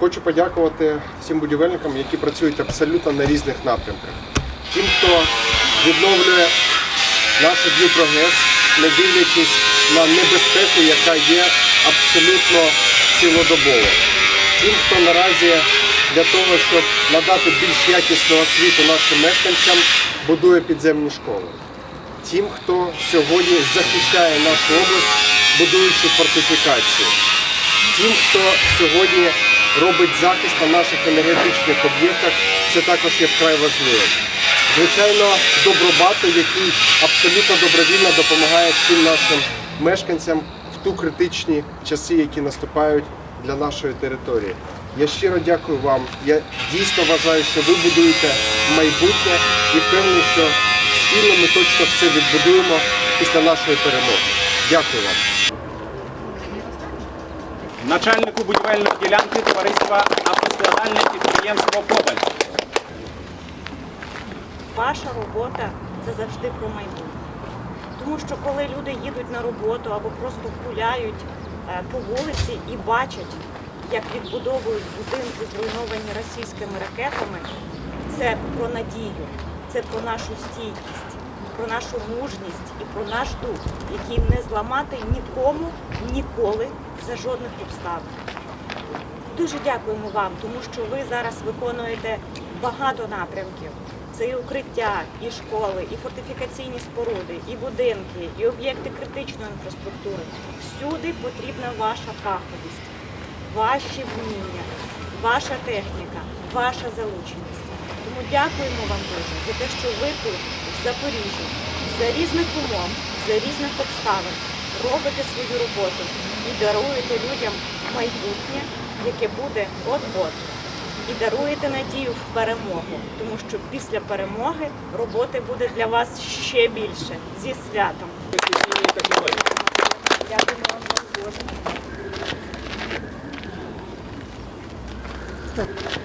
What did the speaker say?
Хочу подякувати всім будівельникам, які працюють абсолютно на різних напрямках. Тим, хто відновлює наш Дніпрогес, не дивлячись на небезпеку, яка є абсолютно цілодобово. Тим, хто наразі для того, щоб надати більш якісну освіту нашим мешканцям, будує підземні школи. Тим, хто сьогодні захищає нашу область, будуючи фортифікації. Тим, хто сьогодні робить захист на наших енергетичних об'єктах, це також є вкрай важливим. Звичайно, добробату, який абсолютно добровільно допомагає всім нашим мешканцям в ту критичні часи, які наступають для нашої території. Я щиро дякую вам. Я дійсно вважаю, що ви будуєте майбутнє і впевнений, що спільно ми точно все відбудуємо після нашої перемоги. Дякую вам. Начальнику будівельної ділянки товариства автоскладальне підприємство Коваль. Ваша робота це завжди про майбутнє. Тому що коли люди їдуть на роботу або просто гуляють е, по вулиці і бачать, як відбудовують будинки, зруйновані російськими ракетами, це про надію, це про нашу стійкість, про нашу мужність і про наш дух, який не зламати нікому ніколи за жодних обставин. Дуже дякуємо вам, тому що ви зараз виконуєте багато напрямків. Це і укриття, і школи, і фортифікаційні споруди, і будинки, і об'єкти критичної інфраструктури. Всюди потрібна ваша фаховість, ваші вміння, ваша техніка, ваша залученість. Тому дякуємо вам дуже за те, що ви тут, в Запоріжжі, за різних умов, за різних обставин робите свою роботу і даруєте людям майбутнє, яке буде от-от. І даруєте надію в перемогу, тому що після перемоги роботи буде для вас ще більше зі святом. Дякуємо вам роботу.